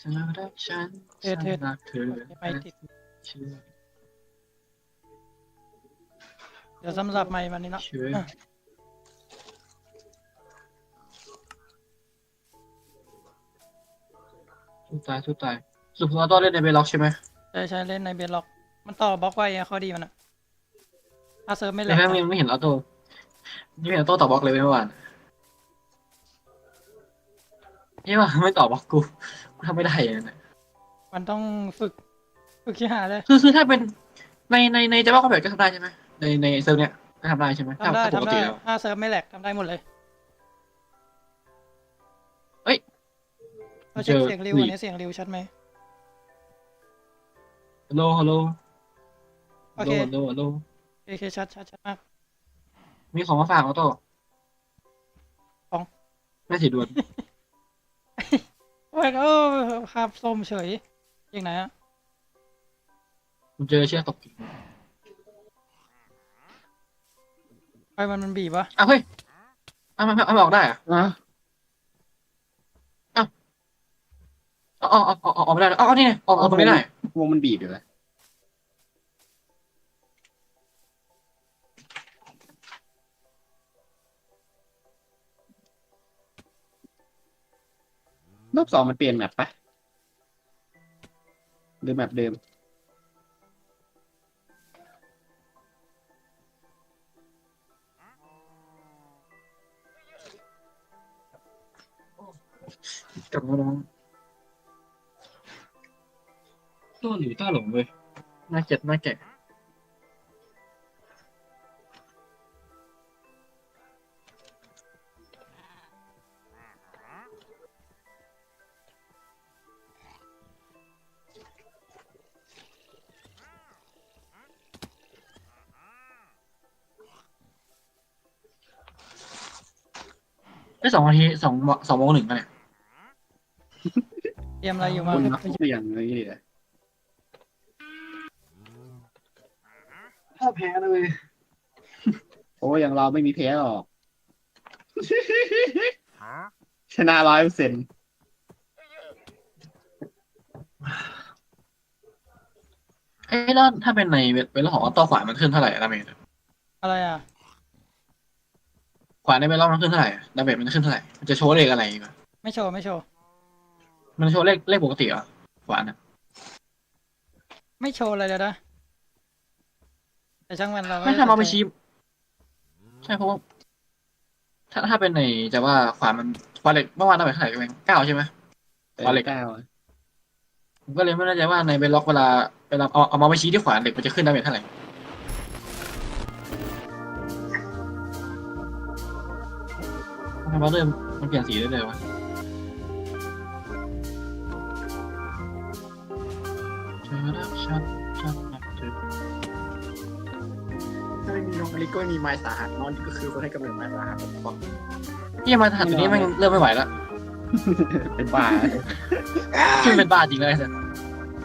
เธอรักฉันเทศเทศฉันรักเธอไม่ติดเชื่อเดี๋ยวซ้ำสับใหม่วันนี้เนาะชื่ออะสู้ตายสู้ตายสุดท้ายต้องเล่นในเบล็อกใช่ไหมใช่ใช่เล่นในเบล็อก มันต่อบล็อกไว้อะข้อดีมันอะถ้าเซิร์ฟไม่แหลแต่กแค่ยังไม่เห็นออโต้ยังไม่เห็นออโต้ต่อบล็อกเลยเมื่อวานนี่ว่าไม่ต่อบล็อกกู ทำไม่ได้เลยนะมันต้องฝึกฝึกที่หาเลย คือคือถ้าเป็นในในในจะว่าคอมแบทก็ทำได้ใช่ไหมในในเซิร์ฟเนี้ยก็ทำได้ใช่ไหมทำได้ถ้าปกทำได้ติแล้ว ถ้าเซิร์ฟไม่แหลกทำได้หมดเลยเอ้ยเราเช็คเจอเสียงริวหลีอันนี้เสียงริวชัดไหม ฮัลโหลฮัลโหลโอฮัลโหลเค ฮัลโหลฮัลโหลโอเคชัดชัดชัดมาก มีของมาฝากออโต้ของไม่สีดวน โอ้ยเออครับส้มเฉยอย่างไหนอะผมเจอเชือกตกกิ่งไอ้มันมันบีบวะอ้าวเฮ้ยเอามาเอามาออกได้เหรอะอะอ๋ออ๋ออ๋อออกไม่ได้เหรออ๋อนี่ไงออกออกตรงนี้ได้ วงมันบีบอยู่แล้ว รอบสองมันเปลี่ยนแมปปะหรือแมปเดิม กลับมาน้องตัวหรือต้าหลงเว้ยน่าเกลียดน่าแก่ ได้สองนาทีสองสองโมงหนึ่งแล้วเนี่ยเตรียมอะไรอยู่มาคนนับตัวอย่างเลยเลยถ้าแพ้เลยโอ้ยอย่างเราไม่มีแพ้หรอก ชนะร้อยเปอร์เซ็นต์เอ้ยแล้วถ้าเป็นในเว็บเว็บของออโต้ขวามันขึ้นเท่าไหร่ดาเมจอะไรอะ ขวาในเว็บล็อกมันขึ้นเท่าไหร่ดาเมจมันขึ้นเท่าไหร่ มันจะโชว์เลขอะไรก่อนไม่โชว์ไม่โชว์มันโชว์เลขเลขปกติเหรอขวาน่ะไม่โชว์อะไรเลยนะแต่ช่างมันเราไม่ถ้ามาไปชี้ใช่เพราะว่าถ้าถ้าเป็นในจะว่าขวามันขวาเหล็กเมื่อวานดาเมจเท่าไหร่กันเก้าใช่ไหมขวาเหล็กเก้าผมก็เลยไม่แน่ใจว่าในเว็บล็อกเวลาเวลาเอาเอามาไปชี้ที่ขวาเหล็กมันจะขึ้นดาเมจเท่าไหร่ ทำไมเริ่มมันเปลี่ยนสีได้เลยวะเธอรักฉันฉันรักเธอถ้าไม่มีน้องอลิก็ไม่มีไม้สาหัสน้องนี่ก็คือคนให้กำเนิดไม้สาหัสบอกที่มาถัดตัวนี้แมันเริ่มไม่ไหวแล้วเป็นบ้าที่มันเป็นบ้าจริงเลยเนี่ย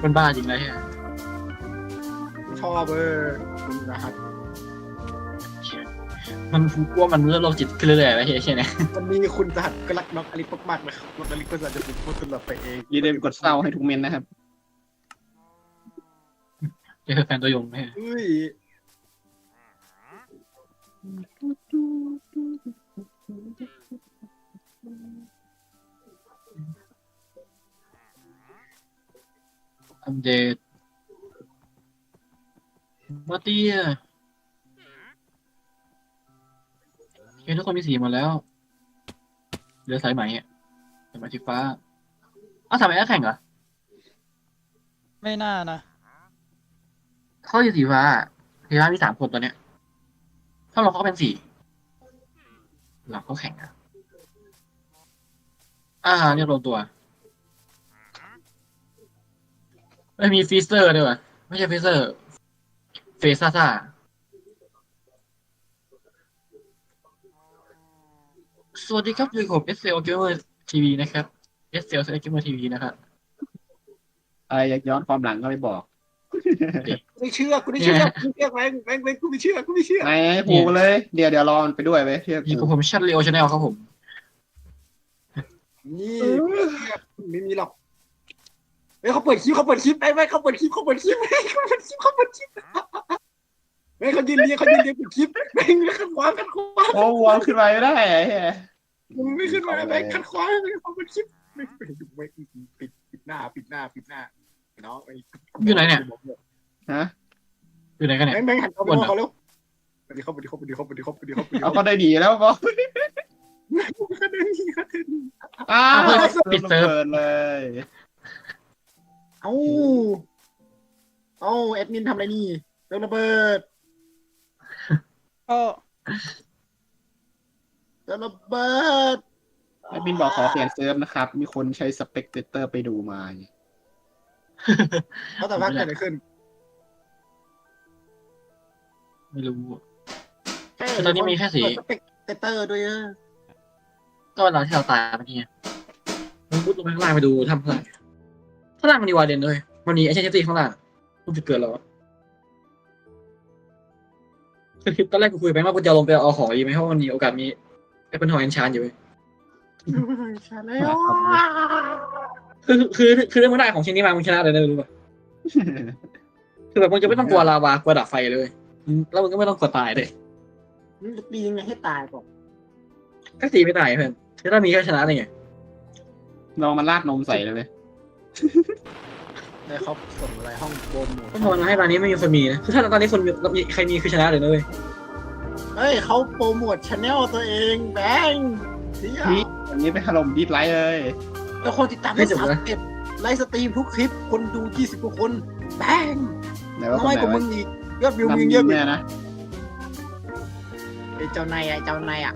เป็นบ้าจริงเลยเนี่ยชอบเออคุณนะครับ มันกลัวมันเริ่มโรคจิตขึ้นเรื่อยๆแล้วเฮ้ยใช่ไหมวันนี้คุณสหัสก็รักน้องอลิปมากๆนะครับน้องอลิปก็จะเป็นคนตลอดไปเองอย่าลืมกดเศร้าให้ทุกเมนนะครับเจอแฟนตัวยงเนี่ยอุ้ยอัปเดตมาเตี้ย เฮ้ยทุกคนมีสีหมดแล้ว เหลือสายไหมอะสายไหมสีฟ้าอ้าวสายไหมนักแข่งเหรอไม่น่านะเขาอยู่สีฟ้าสีฟ้ามีสามคนตอนเนี้ย ถ้าเราเขาก็เป็นสี่หลังเขาแข่งอะอ่าเนี่ยรวมตัวไม่มีฟีเซอร์ด้วยวะไม่ใช่ฟีเซอร์ เฟซ่าซ่า สวัสดีครับอยู่กับผม s อ l Gamer TV นะครับ s อ l Gamer TV นะครับอะไรอยากย้อนความหลังก็ไม่บอกไม่เชื่อกูไม่เชื่อกูเชื่อแม่งแม่งแม่งกูไม่เชื่อกูไม่เชื่อไหนผูกเลย เดี๋ยวเดี๋ยวรอมันไปด้วยไว้เชื่ออยู่กับกูผมชัดเรียวชาแนลครับผม นี่ไม่มีหรอกฮ้ยเขาเปิดคลิปเขาเปิดคลิปแม่งแม่งเขาเปิดคลิปเขาเปิดคลิปแม่งเขาเปิดคลิปเขาเปิดคลิปแม่งเขายืนเรียงเขายืนเรียงเปิดคลิปแม่งขัดขวางขัดขวางโอ้วางขึ้นไปไม่ได้ไอ้เหี้ย มึงไม่ขึ้นมาแม่งขัดขวางแม่งเขาเปิดคลิปแม่งปิดปิดปิดหน้า ปิดหน้า ปิดหน้าน้องไอ้อยู่ไหนเนี่ยฮะอยู่ไหนกันเนี่ยแม่งแม่งหันเขาไปมองเขาเร็วไปดิเขาไปดิเขาไปดิเขาไปดิเขาไปดิเขาไปดิเอาก็ได้ดีแล้วบอสเขาเดินหนีเขาเดินหนีอ้าวปิดเซิร์ฟเปิดเลยเอ้าเอ้าแอดมินทำอะไรนี่เริ่มระเบิดก็ เริ่มระเบิดแอดมินบอกขอเปลี่ยนเซิร์ฟนะครับ มีคนใช้สเปกเตอร์ไปดูมาเขาแต่ว่าเกิดอะไรขึ้น ไม่รู้คือตอนนี้มีแค่สีเปิดสเปกเตอร์ด้วยเออก็เวลาที่เราตายเมื่อกี้ไงมันมุดลงไปข้างล่างไปดูทำข้างล่างข้างล่างมันมีวาเดนด้วย มันมีไอเชนตี้ข้างล่างมันจะเกิดแล้วอะคือตอนแรกกูคุยไปว่ากูจะลงไปเอาของดีไหมเพราะมันมีโอกาสมีแอปเปิลทองแอนชานอยู่เว้ยชาแนลคือคือคือเรื่องมันได้ของชิ้นนี้มามึงชนะเลยนะรู้ป่ะคือแบบมึงจะไม่ต้องกลัวลาวากลัวดับไฟเลยเว้ยแล้วมึงก็ไม่ต้องกลัวตายเลยมึงจะตียังไงให้ตายก่อนก็ตีไม่ตายเพื่อนคือถ้ามีก็ชนะเลยไงลองมาราดนมใส่เลยไหมได้เขาส่งอะไรห้องโปรโมทก็ภาวนาให้ตอนนี้ไม่มีคนมีนะคือถ้าตอนนี้คนมีใครมีคือชนะเลยนะเว้ย เฮ้ยเขาโปรโมทชาแนลตัวเองแบงค์เสียนี่อันนี้ไปถล่มดีดไลท์เลยแล้วคนติดตามได้สามสิบไลฟ์สตรีมทุกคลิปคนดูยี่สิบกว่าคนแบงค์ไหนว่าคน้นอยไหนกว่ามึวะงอีกยอดวิวมึงเยอะกว่าเนี่ยนะไอ้เจ้านายอะเจ้านายอะ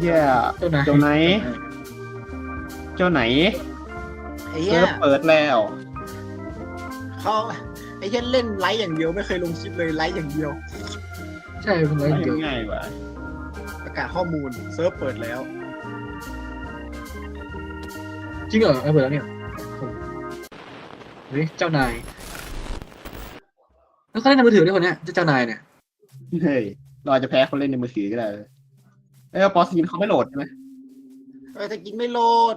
เหี้ยเจ้านายเจ้านายเจ้าไหนไอ้เหี้เซิยร์ฟเปิดแล้ว เขาไอ้เหี้ยเล่นไลฟ์อย่างเดียวไม่เคยลงคลิปเลยไลฟ์อย่างเดียวใช่เป็นไรเดียวง่ายกว่าประกาศข้อมูลเซิร์ฟเปิดแล้ว จริงเหรอเอาเปิดแล้วเนี่ยเฮ้ยเจ้านาย แล้วเขาเล่นในมือถือด้วยคนเนี้ยเจ้านายเนี่ยเฮ้ยเราอาจจะแพ้คนเล่นในมือถือก็ได้เอ้ยปอสกินเขาไม่โหลดใช่ไหมเออแต่กินไม่โหลด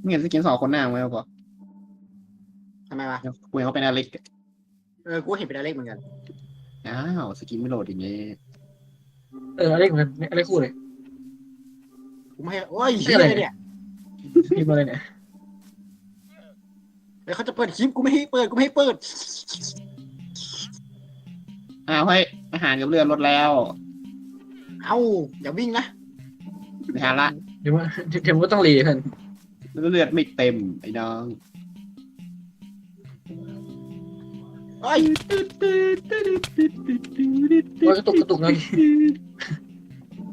ไม่เห็นสกินสองคนหน้ามั้ยปอทำไมวะคุยเขาเป็นอเล็ก เออ กูเห็นเป็นอะไรเหมือนกัน อ้าวสกินไม่โหลดอย่างเงี้ยเอออะไรเหมือนกันอะไรคู่เลยกูไม่ให้โอ้ยชื่เชี่อยอะไรเนี่ยพิมพ์อะไรเนี่ยเดี๋ยวเขาจะเปิดคลิปกูไม่ให้เปิดกูไม่ให้เปิดอ้าวเฮ้ยอาหารกับเรือลดแล้วเอ้าอย่าวิ่งนะไม่ทันละเดี๋ยวมันเดี๋ยวมันก็ต้องรีเพื่อนแล้วเลือดไม่เต็มไอ้น้อง เอ้ยโอ้ยกระตุกกระตุกหน่อย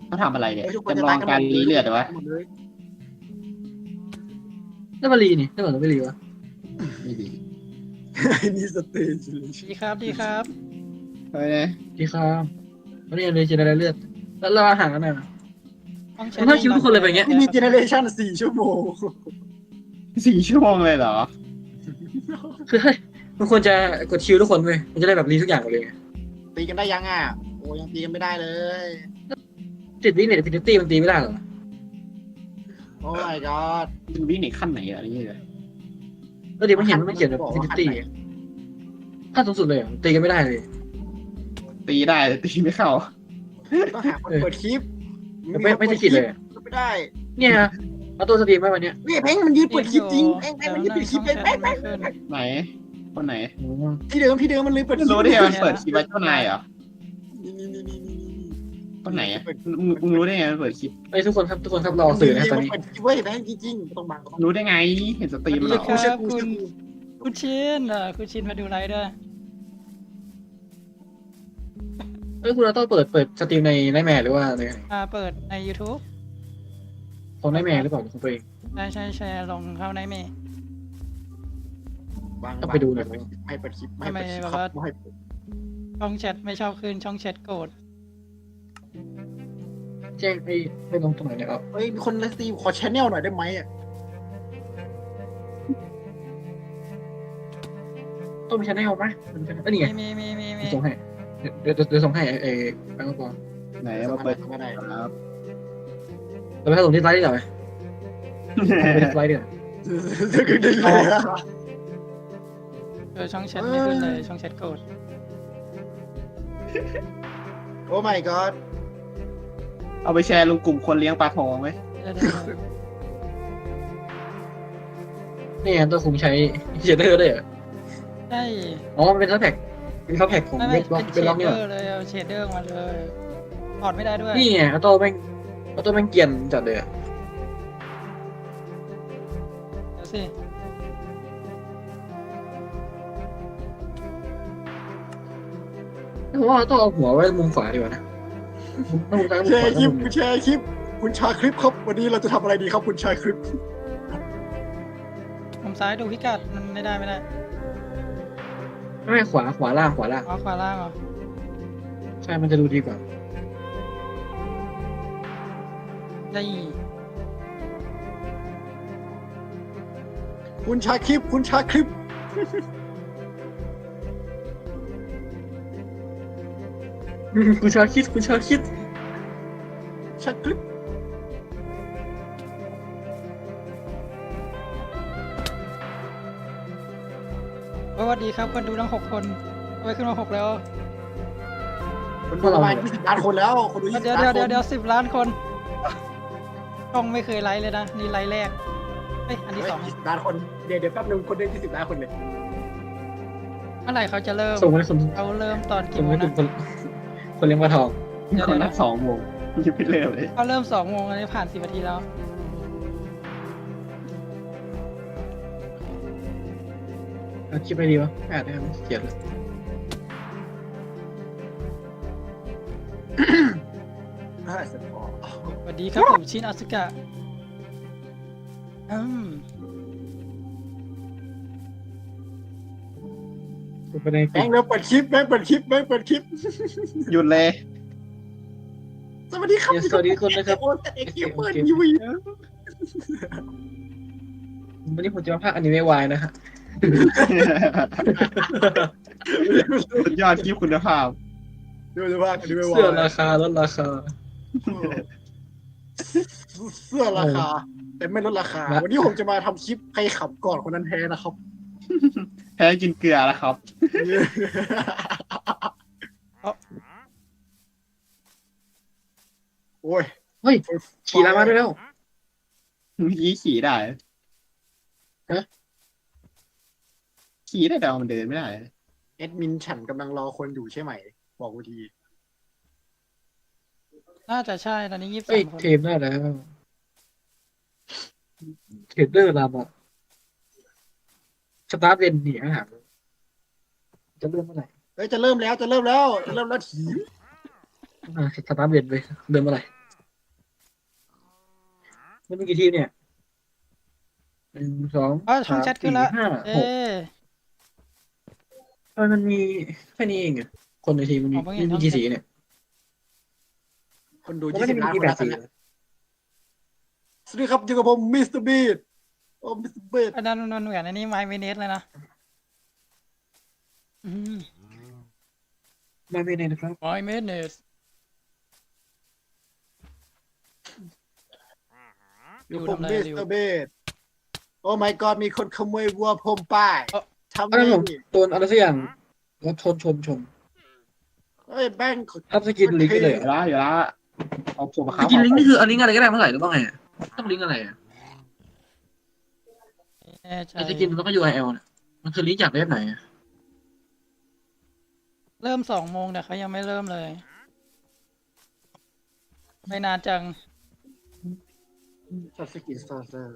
เขาทำอะไรเนี่ยเดี๋ยวทุกคนจะจำลอตายงกันหมการดรีเลือดเหรอวะหมดเลยได้มารีนี่ได้เหมือนไม่รีวะไม่ดีไอ้นี่สเตจเลยดีครับดีครับเฮ้ยเนี่ยดีครับวันนี้เลยเจนอะไรเลือด แล้วเราอาหารกันนะต้องใช้ผมว่าคิวทุกคนเลยเป็นอย่างเงี้ยนี่มีเจเนเรชั่นสี่ชั่วโมงสี่ชั่วโมงเลยเหรอคือเฮ้ย มันควรจะกดคิวทุกคนเว้ยมันจะได้แบบรีทุกอย่างหมดเลยไงตีกันได้ยังอะโอ้ยังตีกันไม่ได้เลยติดวิ่งเน็ตฟินิตี้มันตีไม่ได้หรอโอ้ my god มันวิ่งในขั้นไหนอะอะไรเงี้ยแล้วเดี๋ยวมันเห็นว่ามันเขียนแบบฟินิตี้ขั้นสูงสุดเลยเหรอตีกันไม่ได้เลย ตีได้แต่ตีไม่เข้าต้องหาคนเปิดคลิปไม่ไม่ได้คิดเลยอะไม่ได้ เนี่ยเอาตัวสตรีมไว้วันเนี้ยนี่แม่งมันยืนเปิดคลิปจริงแม่งแม่งมันยืนเปิดคลิปเลยแม่งแม่งไหน คนไหนอ๋อที่เดิมที่เดิมมันเลยเปิดคลิปรู้ได้ไงมันเปิดคลิปไว้เจ้านายเหรอนี่นี่นี่นี่นี่นี่คนไหนอะมึงมึงรู้ได้ไงมันเปิดคลิปไอ้ยทุกคนครับทุกคนครับรอสื่อนะตอนนี้เปิดคลิปเว้ยแม่งจริงๆต้องบังต้องรู้ได้ไง เห็นสตรีมเหรอกูเชื่อกูเชื่อกูคุณชินเออคุณชินมาดูไลฟ์ด้วยเอ้ยคุณเราต้องเปิดเปิดสตรีมในไนแมร์หรือว่าในอ่าเปิดใน YouTube ของไนแมร์หรือเปล่าของตัวเองใช่ใช่ใช่ลงเข้าในเมย์ บังต้องไปดูหน่อย ไม่เปิดคลิปไม่เปิดคลิปครับไม่ให้เปิดช่องแชทไม่ชอบขึ้นช่องแชทโกรธแจ้งให้ให้ลงตรงไหนเนี่ยครับเฮ้ยมีคนเลสตีขอชแนลหน่อยได้ไหมอะต้องมีชแนลไหมมันจะเอ้ยนี่ไงมีมีมีมีมีส่งให้เดี๋ยวเดี๋ยวเดี๋ยวส่งให้ไอ้ไอ้แบงก์ก่อนไหนมาเปิดไม่ได้ครับเราไปให้ส่งที่ไลน์ดีกว่าไหมไปที่ไลน์ดีกว่าดึงดึงเลย อะเออช่องแชทไม่ขึ้นเลยช่องแชทโกดโอ้ my god เอาไปแชร์ลงกลุ่มคนเลี้ยงปลาทองไหมเดี๋ยวเดี๋ยวเดี๋ยวนี่ไงตัวคุมใช้เชดเดอร์ได้วยเหรอใช่อ๋อมันเป็นซับแพ็กเป็นซับแพ็กของไม่ไม่เว็บล็อกเป็นเชเป็นล็อกดนี่เดเหรออร์เลยเอาเชดเดอร์มาเลยถอดไม่ได้ด้วยนี่ไงออโต้แม่งออโต้แม่งเกรียนจัดเลยอะ เดี๋ยวสิ ผมว่าออโต้เอาหัวไว้มุมขวาดีกว่านะต้องมุมซ้ายมุมแชขวาร์คลิปมุมคุณแชร์คลิป คุณชาคลิปครับ วันนี้เราจะทำอะไรดีครับคุณชาคลิปมุมซ้ายดูพิกัดมันไม่ได้ไม่ได้ไม่ไม่ขวาขวาล่างขวาล่าง อ๋อขวาล่างเหรอใช่มันจะดูดีกว่า ได้คุณชาคลิป คุณชาคลิป คุณชาคิดคุณชาคิดชาคลิปสวัสดีครับคนดูทั้งหกคนทำไมขึ้นมาหกแล้ว คนดูประมาณ20ล้านคนแล้ว คนดูเดี๋ยว20เดี๋ยวล้านคเดี๋ยวนเดี๋ยวสิบล้านคนช่องไม่เคยไลฟ์เลยนะ นี่ไลฟ์แรกเฮ้ยอันที่สอง20ล้านคน เดี๋ยวเดี๋ยวแป๊บนึงคนได้20ล้านคนเลยเมื่อไหร่เขาจะเริ่มส่งไปคนเขาเริ่มตอนส่กี่งโมไปงถึนะงคน คนเลี้ยงปลาทองเดี๋ยวคนเดี๋ละยวสองโมงยังไม่เริ่มเลยเขาเริ่มสองโมงอันนี้ผ่านสิบนาทีแล้ว เอาคลิปไปดีวะไม่อาจได้ครับเกลียดเลยอ่าเสร็จพอสวัสดีครับผมชินอาสึกะอืม ส่งไปในกแม่ลุ่งมเริ่มเปิดคลิปแม่งเปิดคลิปแม่งเปิดคลิปหยุดเลยสวัสดีครับเดี๋ยวสวัสดีคนนะครับโอ้แต่เอ็กซ์เปิดทีวีวันนี้ผมจะมาพากย์อนิเมะวายนะฮะสุดยอดคลิปคุณภาพดูดูว่าดูว่าเสื้อราคาลดราคาเสื้อราคา แต่ไม่ลดราคานะวันนี้ผมจะมาทำคลิปใครขับก่อนคนนั้นแพ้นะครับ แพ้กินเกลือแล้วครับ โอ้ยเฮ้ย ขี่ลามาด้วยแล้วเมื่อกี้ขี่ได้ฮะ ขี่ได้แต่ว่ามันเดินไม่ได้ แอดมินฉันกำลังรอคนอยู่ใช่ไหม บอกกูทีน่าจะใช่ตอนนี้ยี่สิบเฮ้ย สามคนเทมได้แล้ว เทรดเดอร์ลามา สตาร์ทเรนหนีอาหารจะเริ่มเมื่อไหร่เอ้ยจะเริ่มแล้วจะเริ่มแล้วจะเริ่มแล้วถีอ่าสตาร์ทเรนไปเริ่มเมื่อไหร่มันมีกี่ทีมเนี่ยหนึ่งสองอ๋อช่องแชทขึ้นแล้วสามสี่ห้าเอหกอทำไมมันมีแค่นี้เองอะคนในทีมมันมีอ๋อเพิ่งเห็นมีกี่สีเนี่ยคนดูมันยี่ไม่สิได้บมีล้านกี่คนแบบสีแล้วตอนนี้สวัสดีครับอยู่กับผมมิสเตอร์บีด โอ้มิสเตอร์บีดอันนั้นมันเหมือนอันนี้ไมเมเนสเลยนะอืมมาไม่ได้นะครับไมเมเนสอยู่กับผมดูมิทำอะไรสอยู่เตอร์บีดโอ้ my god มีคนขโมยวัวผมไปเอ้าทำอันนั้นผมไงตัวอะไรสักอย่างแล้วชนชนชนเอ้ยแบงค์อัพสกินลิงก์ได้เลยอยู่ละอยู่ละเอาผมมาสครับกินลิงก์นี่คืออันลิงก์อะไรก็ได้เมื่อไหร่หรือว่าไงอะต้องลิงก์อะไรอะแน่ใจ ไอสกินแล้วก็ URL เนี่ยมันคือลิงก์จากเว็บไหนอะเริ่มสองโมงแต่เขายังไม่เริ่มเลย ไม่นานจังชอบสกินสตาร์เตอร์